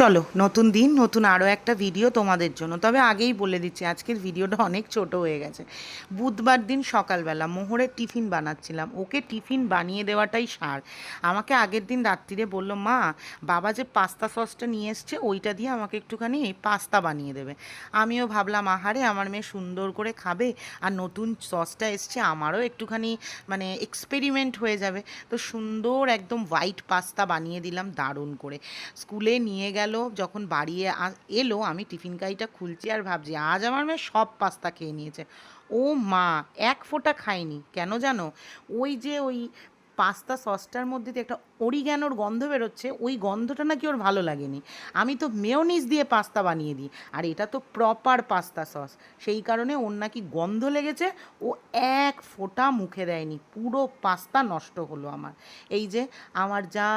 চলো, নতুন দিন, নতুন আরও একটা ভিডিও তোমাদের জন্য। তবে আগেই বলে দিচ্ছি, আজকের ভিডিওটা অনেক ছোট হয়ে গেছে। বুধবার দিন সকালবেলা মোহরের টিফিন বানাচ্ছিলাম। ওকে টিফিন বানিয়ে দেওয়াটাই সার। আমাকে আগের দিন রাত্রিরে বলল, মা, বাবা যে পাস্তা সসটা নিয়ে এসছে, ওইটা দিয়ে আমাকে একটুখানি পাস্তা বানিয়ে দেবে। আমিও ভাবলাম, আহারে, আমার মেয়ে সুন্দর করে খাবে আর নতুন সসটা এসছে, আমারও একটুখানি মানে এক্সপেরিমেন্ট হয়ে যাবে। তো সুন্দর একদম হোয়াইট পাস্তা বানিয়ে দিলাম দারুণ করে। স্কুলে নিয়ে গেল যখন বাড়িয়ে এলো, আমি টিফিন কাইটা খুলছি আর ভাবছি, আজ আমার মেয়ে সব পাস্তা খেয়ে নিয়েছে। ও মা, এক ফোঁটা খায়নি, কেন জানো? ওই যে ওই পাস্তা সসটার মধ্যে একটা অরিগ্যানোর গন্ধ বেরোচ্ছে, ওই গন্ধটা নাকি ওর ভালো লাগেনি। আমি তো মেয়োনিজ দিয়ে পাস্তা বানিয়ে দিই, আর এটা তো প্রপার পাস্তা সস। সেই কারণে ওর নাকি গন্ধ লেগেছে, ও এক ফোঁটা মুখে দেয়নি, পুরো পাস্তা নষ্ট হলো আমার। এই যে আমার যা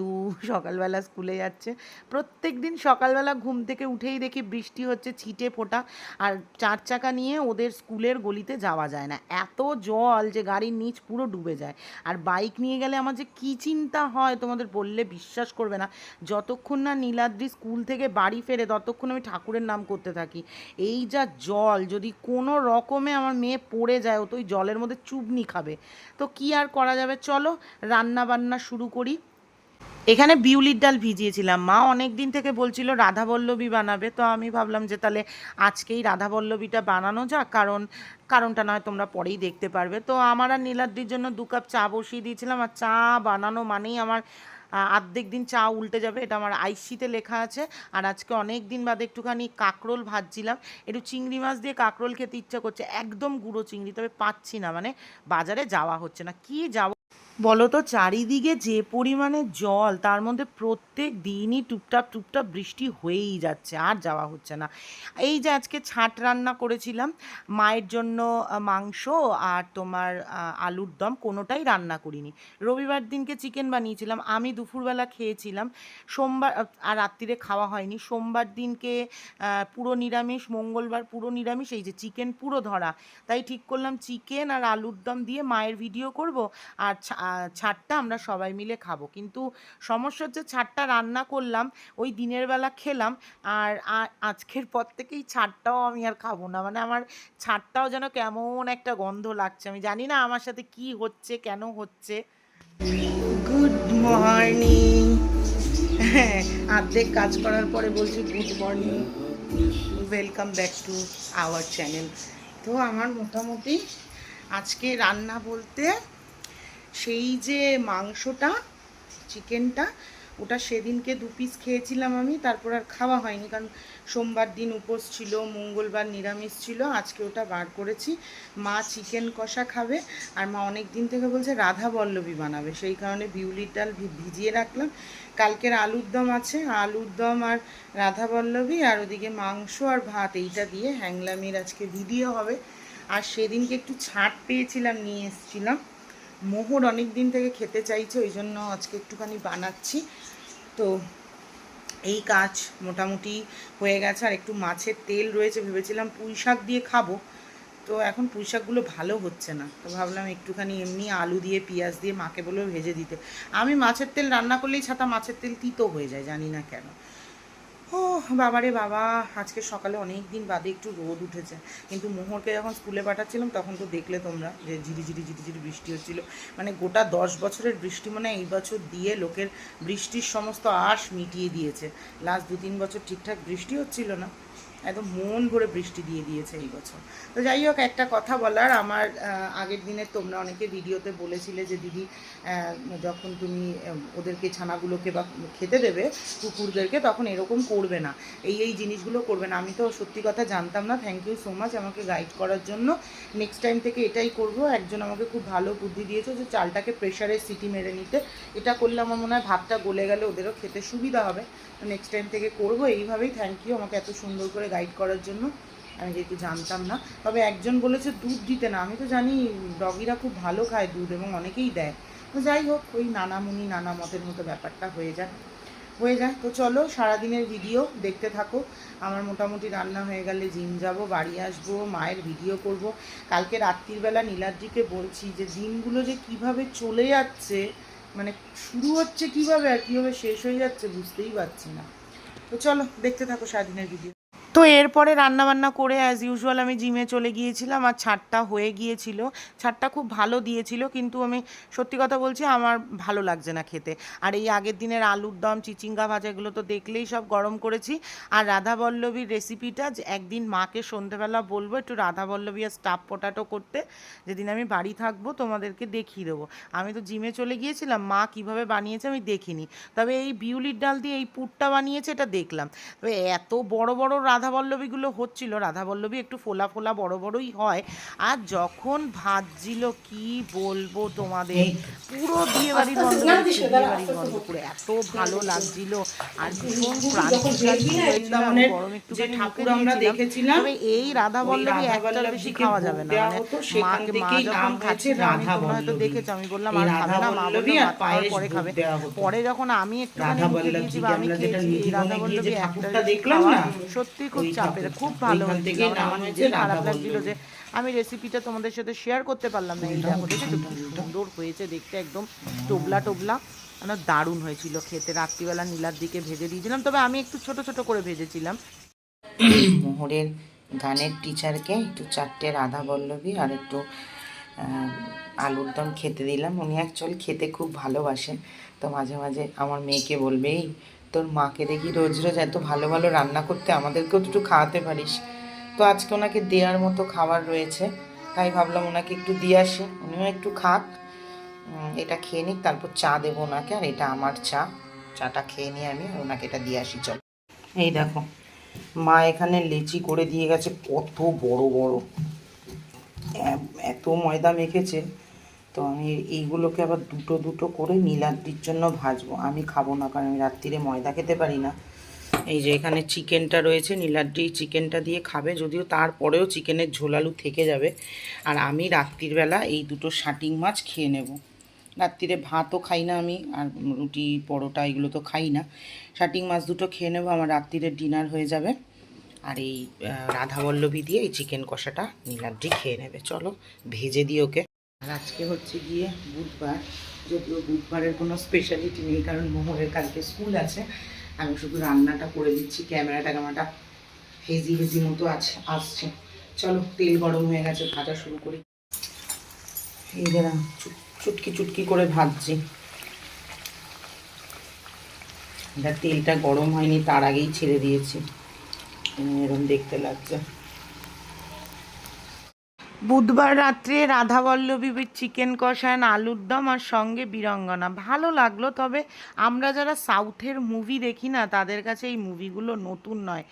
দু সকালবেলা স্কুলে যাচ্ছে, প্রত্যেক দিন সকালবেলা ঘুম থেকে উঠেই দেখি বৃষ্টি হচ্ছে, ছিটে ফোটা, আর চার চাকা নিয়ে ওদের স্কুলের গলিতে যাওয়া যায় না। এত জল যে গাড়ির নিচ পুরো ডুবে যায়। আর বাইক নিয়ে গেলে আমার যে কী চিন্তা হয়, তোমাদের বললে বিশ্বাস করবে না। যতক্ষণ না নীলাদ্রি স্কুল থেকে বাড়ি ফেরে, ততক্ষণ আমি ঠাকুরের নাম করতে থাকি। এই যা জল, যদি কোনো রকমে আমার মেয়ে পড়ে যায়, ও তো ওই জলের মধ্যে চুবনি খাবে। তো কি আর করা যাবে? চলো রান্না বান্না শুরু করি। এখানে বিউলির ডাল ভিজিয়েছিলাম। মা অনেক দিন থেকে বলছিল রাধাবল্লভী বানাবে। তো আমি ভাবলাম যে তাহলে আজকেই রাধাবল্লভীটা বানানো যাক, কারণ, কারণটা নয়, তোমরা পরেই দেখতে পারবে। তো আমার আর নীলাদ্রির জন্য দু কাপ চা বসিয়ে দিয়েছিলাম, আর চা বানানো মানেই আমার আর্ধেক দিন চা উল্টে যাবে, এটা আমার আইসিতে লেখা আছে। আর আজকে অনেক দিন বাদে একটুখানি কাঁকরোল ভাজছিলাম। একটু চিংড়ি মাছ দিয়ে কাঁকরোল খেতে ইচ্ছা করছে, একদম গুঁড়ো চিংড়ি, তবে পাচ্ছি না মানে বাজারে যাওয়া হচ্ছে না। কি যাব বলো তো, চারিদিকে যে পরিমাণে জল, তার মধ্যে প্রত্যেক দিনই টুপটাপ টুপটাপ বৃষ্টি হয়েই যাচ্ছে, আর যাওয়া হচ্ছে না। এই যে আজকে ছাট রান্না করেছিলাম, মায়ের জন্য মাংস আর তোমার আলুর দম, কোনোটাই রান্না করিনি। রবিবার দিনকে চিকেন বানিয়েছিলাম, আমি দুপুরবেলা খেয়েছিলাম। সোমবার আর রাত্রিরে খাওয়া হয়নি। সোমবার দিনকে পুরো নিরামিষ, মঙ্গলবার পুরো নিরামিষ, এই যে চিকেন পুরো ধরা। তাই ঠিক করলাম, চিকেন আর আলুর দম দিয়ে মায়ের ভিডিও করব, আর ছাড়টা আমরা সবাই মিলে খাব। কিন্তু সমস্যা হচ্ছে ছাড়টা রান্না করলাম, ওই দিনের বেলা খেলাম, আর আজকের পর থেকেই ছাড়টাও আমি আর খাব না। মানে আমার ছাড়টাও যেন কেমন একটা গন্ধ লাগছে। আমি জানি না আমার সাথে কি হচ্ছে, কেন হচ্ছে। গুড মর্নিং হ্যাঁ অর্ধেক কাজ করার পরে বলছি good morning welcome back to our channel তো আমার মোটামুটি আজকে রান্না বলতে সেই যে মাংসটা, চিকেনটা, ওটা সেদিনকে দু পিস খেয়েছিলাম আমি, তারপর আর খাওয়া হয়নি কারণ সোমবার দিন উপোস ছিল, মঙ্গলবার নিরামিষ ছিল, আজকে ওটা বার করেছি। মা চিকেন কষা খাবে আর মা অনেক দিন থেকে বলছে রাধা বল্লভী বানাবে, সেই কারণে বিউলির ডাল ভিজিয়ে রাখলাম। কালকের আলুর দম আছে, আলুর দম আর রাধা বল্লভী আর ওদিকে মাংস আর ভাত, এইটা দিয়ে হ্যাংলামির আজকে ভিডিও হবে। আর সেদিনকে একটু ছাট পেয়েছিলাম, নিয়ে এসেছিলাম। মোহর অনেক দিন থেকে খেতে চাইছে, ওই জন্য আজকে একটুখানি বানাচ্ছি। তো এই কাজ মোটামুটি হয়ে গেছে, আর একটু মাছের তেল রয়েছে, ভেবেছিলাম পুঁই শাক দিয়ে খাব। তো এখন পুঁই শাকগুলো ভালো হচ্ছে না, তো ভাবলাম একটুখানি এমনি আলু দিয়ে, পেঁয়াজ দিয়ে মাকে বলেও ভেজে দিতে। আমি মাছের তেল রান্না করলেই ছাতা মাছের তেল তিতো হয়ে যায়, জানি না কেন। ও বাবারে বাবা, আজকে সকালে অনেক দিন বাদে একটু রোদ উঠেছে। কিন্তু মোহরকে যখন স্কুলে পাঠাচ্ছিলাম, তখন তো দেখলে তোমরা যে ঝিরিঝিরি ঝিরিঝিরি বৃষ্টি হচ্ছিল। মানে গোটা দশ বছরের বৃষ্টি মানে এই বছর দিয়ে লোকের বৃষ্টির সমস্ত আশ মিটিয়ে দিয়েছে। লাস্ট দু তিন বছর ঠিকঠাক বৃষ্টি হচ্ছিল না। একদম মন ভরে বৃষ্টি দিয়ে দিয়েছে এই বছর। তো যাই হোক, একটা কথা বলার, আমার আগের দিনে তোমরা অনেকে ভিডিওতে বলেছিলে যে, দিদি যখন তুমি ওদেরকে, ছানাগুলোকে বা খেতে দেবে, কুকুরদেরকে, তখন এরকম করবে না। এই এই জিনিসগুলো করবে না। আমি তো সত্যি কথা জানতাম না। থ্যাংক ইউ সো মাচ আমাকে গাইড করার জন্য। নেক্সট টাইম থেকে এটাই করব। একজন আমাকে খুব ভালো বুদ্ধি দিয়েছে যে, চালটাকে প্রেশারে সিটি মেরে নিতে। এটা করলে আমার মনে হয় ভাতটা গলে গেলে ওদেরও খেতে সুবিধা হবে। নেক্সট টাইম থেকে করব। এইভাবেই থ্যাংক ইউ আমাকে এত সুন্দর করে গাইড করার জন্য। আমি যেহেতু জানতাম না। তবে একজন বলেছে, দুধ দিতে না। আমি তো জানি ডগিরা খুব ভালো খায় দুধ এবং অনেকেই দেয়। তো যাই হোক, ওই নানামুনি নানা মতের মতো ব্যাপারটা হয়ে যায়। হয়ে যায়। তো চলো, সারাদিনের ভিডিও দেখতে থাকো। আমার মোটামুটি রান্না হয়ে গেলে জিম যাব, বাড়ি আসব, মায়ের ভিডিও করব। কালকে রাত্রিবেলা নীলাদ্রিকে বলছি যে, দিনগুলো যে কীভাবে চলে যাচ্ছে মানে শুরু হচ্ছে কীভাবে আর কীভাবে শেষ হয়ে যাচ্ছে বুঝতেই পারছি না। তো চলো, দেখতে থাকো সারাদিনের ভিডিও তো এরপরে রান্নাবান্না করে অ্যাজ ইউজুয়াল আমি জিমে চলে গিয়েছিলাম আর ছাড়টা হয়ে গিয়েছিল। ছাড়টা খুব ভালো দিয়েছিল, কিন্তু আমি সত্যি কথা বলছি, আমার ভালো লাগছে না খেতে। আর এই আগের দিনের আলুর দম, চিচিঙ্গা ভাজা, এগুলো তো দেখলেই সব গরম করেছি। আর রাধা বল্লভীর রেসিপিটা যে একদিন মাকে সন্ধেবেলা বলব, একটু রাধা বল্লভী আর স্টাফ পোটাটো করতে, যেদিন আমি বাড়ি থাকব, তোমাদেরকে দেখিয়ে দেবো। আমি তো জিমে চলে গিয়েছিলাম, মা কীভাবে বানিয়েছে আমি দেখিনি। তবে এই বিউলির ডাল দিয়ে এই পুরটা বানিয়েছে, এটা দেখলাম। তবে এত বড় বড় রাধাবল্লভীগুলো হচ্ছিল রাধাবল্লভী একটু ফোলা ফোলা বড় বড়ই হয়। আর যখন ভাজছিল কি বলব তোমাদের? পুরো বিয়ে বাড়ির গন্ধ বিয়ে বাড়ির গন্ধ পুরো এত ভালো লাগছিল। আর ভীষণ আমি গরম একটু ঠাকুর আমরা দেখেছিলাম তবে এই রাধাবল্লভী একটার বেশি খাওয়া যাবে না। মানে মাকে মা যখন আমি তোমরা হয়তো দেখেছ আমি বললাম আর খাবে না মা বলল ভাত খাওয়ার পরে খাবে। পরে যখন আমি একটু মুখে দিয়েছি বা আমি খেয়েছি রাধাবল্লভী একটা দেখলাম না সত্যি খুব চাপের খুব ভালো হয়েছিল আমার নিজের খারাপ লাগছিল যে আমি রেসিপিটা তোমাদের সাথে শেয়ার করতে পারলাম না এই দেখো দেখেছ? কি সুন্দর হয়েছে দেখতে একদম টোবলা টোবলা। মানে দারুণ হয়েছিল খেতে। রাত্রিবেলা নীলার দিকে ভেজে দিয়েছিলাম তবে আমি একটু ছোট ছোট করে ভেজেছিলাম। মোহরের গানের টিচারকে একটু চারটে রাধা বল্লভী আর একটু আলুর দম খেতে দিলাম। উনি অ্যাকচুয়ালি খেতে খুব ভালোবাসেন। তো মাঝে মাঝে আমার মেয়েকে বলবে এই তোর মাকে দেখি রোজ রোজ এত ভালো ভালো রান্না করতে আমাদেরকেও একটু খাওয়াতে পারিস। তো আজকে ওনাকে দেওয়ার মতো খাবার রয়েছে, তাই ভাবলাম ওনাকে একটু দিয়ে আসি। উনিও একটু খাক। এটা খেয়ে নিক, তারপর চা দেবো ওনাকে, আর এটা আমার চা। চাটা খেয়ে নিয়ে আমি ওনাকে এটা দিয়ে আসি, চল। এই দেখো, মা এখানে লেচি করে দিয়ে গেছে, কত বড় বড়। এত ময়দা মেখেছে। তো আমি এইগুলোকে আবার দুটো দুটো করে নীলাদ্রির জন্য ভাজবো। আমি খাব না, কারণ আমি রাত্রিরে ময়দা খেতে পারি না। এই যে এখানে চিকেনটা রয়েছে, নীলাদ্রি চিকেনটা দিয়ে খাবে, যদিও তারপরেও চিকেনের ঝোলালু থেকে যাবে। আর আমি রাত্রির বেলা এই দুটো শাটিং মাছ খেয়ে নেব। রাত্রিরে ভাতও খাই না আমি, আর রুটি, পরোটা এগুলো তো খাই না। শাটিং মাছ দুটো খেয়ে নেব, আমার রাত্রিরে ডিনার হয়ে যাবে। আর এই রাধাবল্লভী দিয়ে এই চিকেন কষাটা নীলাদ্রি খেয়ে নেবে। চলো, ভেজে দিই ওকে। আর আজকে হচ্ছে গিয়ে বুধবার, যদিও বুধবারের কোনো স্পেশালিটি নেই, কারণ মোহরের কালকে স্কুল আছে। আমি শুধু রান্নাটা করে দিচ্ছি ক্যামেরাটা ক্যামেরাটা হেজি হেজি মতো আছে, আসছে। চলো, তেল গরম হয়ে গেছে, ভাজা শুরু করি। এই যে চুট- চুটকি চুটকি করে ভাজছি। তেলটা গরম হয়নি, তার আগেই ছেড়ে দিয়েছি। এরকম দেখতে লাগছে। বুধবার রাত্রে রাধাবল্লভী চিকেন কষায়ন আলুর দম আর সঙ্গে বীরঙ্গনা ভালো লাগল, তবে আমরা যারা সাউথের মুভি দেখি না, তাদের কাছে এই মুভিগুলো নতুন নয়।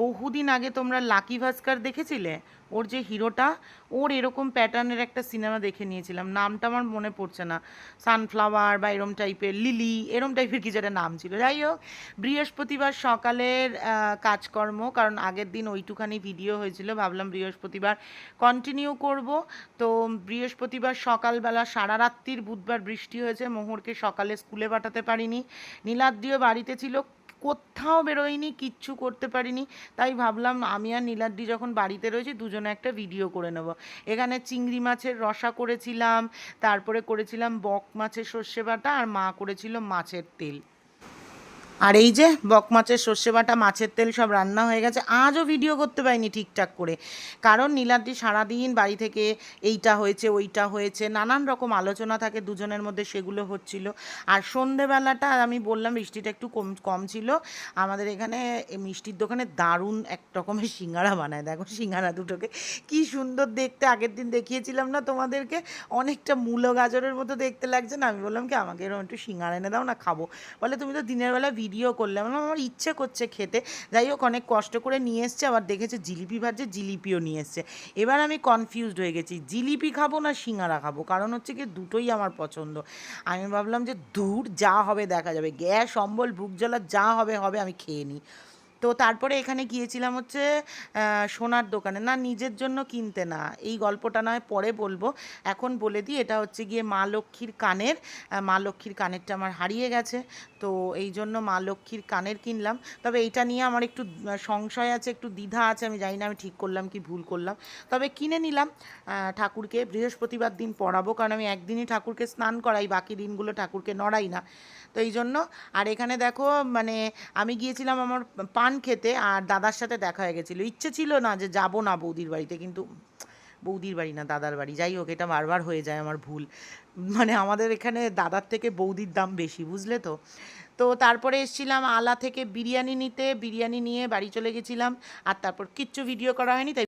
বহুদিন আগে তোমরা লাকি ভাস্কর দেখেছিলে? ওর যে হিরোটা, ওর এরকম প্যাটার্নের একটা সিনেমা দেখে নিয়েছিলাম। নামটা আমার মনে পড়ছে না। সানফ্লাওয়ার বা এরম টাইপের লিলি এরম টাইপের কিছু একটা নাম ছিল। যাই হোক, বৃহস্পতিবার সকালের কাজকর্ম, কারণ আগের দিন ওইটুখানি ভিডিও হয়েছিল, ভাবলাম বৃহস্পতিবার কন্টিনিউ করব। তো বৃহস্পতিবার সকালবেলা সারা রাত্রির বুধবার বৃষ্টি হয়েছে, মোহরকে সকালে স্কুলে পাঠাতে পারিনি। নীলাদ্রিও বাড়িতে ছিল কোথাও বেরোয়নি, কিচ্ছু করতে পারিনি। তাই ভাবলাম আমি আর নীলাদ্রি যখন বাড়িতে রয়েছি, দুজনে একটা ভিডিও করে নেব। এখানে চিংড়ি মাছের রসা করেছিলাম, তারপরে করেছিলাম বক মাছের সর্ষে বাটা, আর মা করেছিল মাছের তেল। আর এই যে বক মাছের সর্ষে বাটা, মাছের তেল সব রান্না হয়ে গেছে। আজও ভিডিও করতে পারিনি ঠিকঠাক করে। কারণ নীলাদ্রি সারাদিন বাড়ি থেকে এইটা হয়েছে, ওইটা হয়েছে, নানান রকম আলোচনা থাকে দুজনের মধ্যে, সেগুলো হচ্ছিল। আর সন্ধেবেলাটা আমি বললাম, বৃষ্টিটা একটু কম কম ছিল। আমাদের এখানে মিষ্টির দোকানে দারুণ এক রকমের সিঙ্গারা বানায়। দেখো সিঙ্গারা দুটোকে। কি সুন্দর দেখতে। আগের দিন দেখিয়েছিলাম না তোমাদেরকে? অনেকটা মূলো গাজরের মতো দেখতে লাগছে না? আমি বললাম কি, আমাকে এরকম একটু সিঙ্গারা এনে দাও, না খাব। বলে, তুমি তো দিনের বেলা ভিডিও করলাম। আমার ইচ্ছে করছে খেতে। যাই হোক, অনেক কষ্ট করে নিয়ে এসছে। আবার দেখেছে জিলিপি ভাজছে, জিলিপিও নিয়ে এসছে। এবার আমি কনফিউজড হয়ে গেছি, জিলিপি খাব না সিঙ্গারা খাব? কারণ হচ্ছে কি, দুটোই আমার পছন্দ। আমি ভাবলাম যে দূর যা হবে দেখা যাবে। গ্যাস, অম্বল বুক জ্বালা যা হবে হবে আমি খেয়ে নিই। তো তারপরে এখানে গিয়েছিলাম হচ্ছে সোনার দোকানে। না, নিজের জন্য কিনতে না। এই গল্পটা নয়, পরে বলব। এখন বলে দিই, এটা হচ্ছে গিয়ে মা লক্ষ্মীর কানের মা লক্ষ্মীর কানেরটা আমার হারিয়ে গেছে। তো এই জন্য মা লক্ষ্মীর কানের কিনলাম। তবে এটা নিয়ে আমার একটু সংশয় আছে, একটু দ্বিধা আছে, আমি জানি না আমি ঠিক করলাম কি ভুল করলাম। তবে কিনে নিলাম ঠাকুরকে। বৃহস্পতিবার দিন পড়াবো, কারণ আমি একদিনই ঠাকুরকে স্নান করাই, বাকি দিনগুলো ঠাকুরকে নড়াই না। তো এই জন্য, আর এখানে দেখো মানে আমি গিয়েছিলাম আমার পান খেতে আর দাদার সাথে দেখা হয়ে গেছিল। ইচ্ছে ছিল না যে যাব না বৌদির বাড়িতে, কিন্তু বৌদির বাড়ি না, দাদার বাড়ি। যাই হোক, এটা বারবার হয়ে যায় আমার ভুল। মানে আমাদের এখানে দাদার থেকে বৌদির দাম বেশি, বুঝলে তো? তো তারপরে এসেছিলাম আলা থেকে বিরিয়ানি নিতে। বিরিয়ানি নিয়ে বাড়ি চলে গেছিলাম আর তারপর কিচ্ছু ভিডিও করা হয়নি, তাই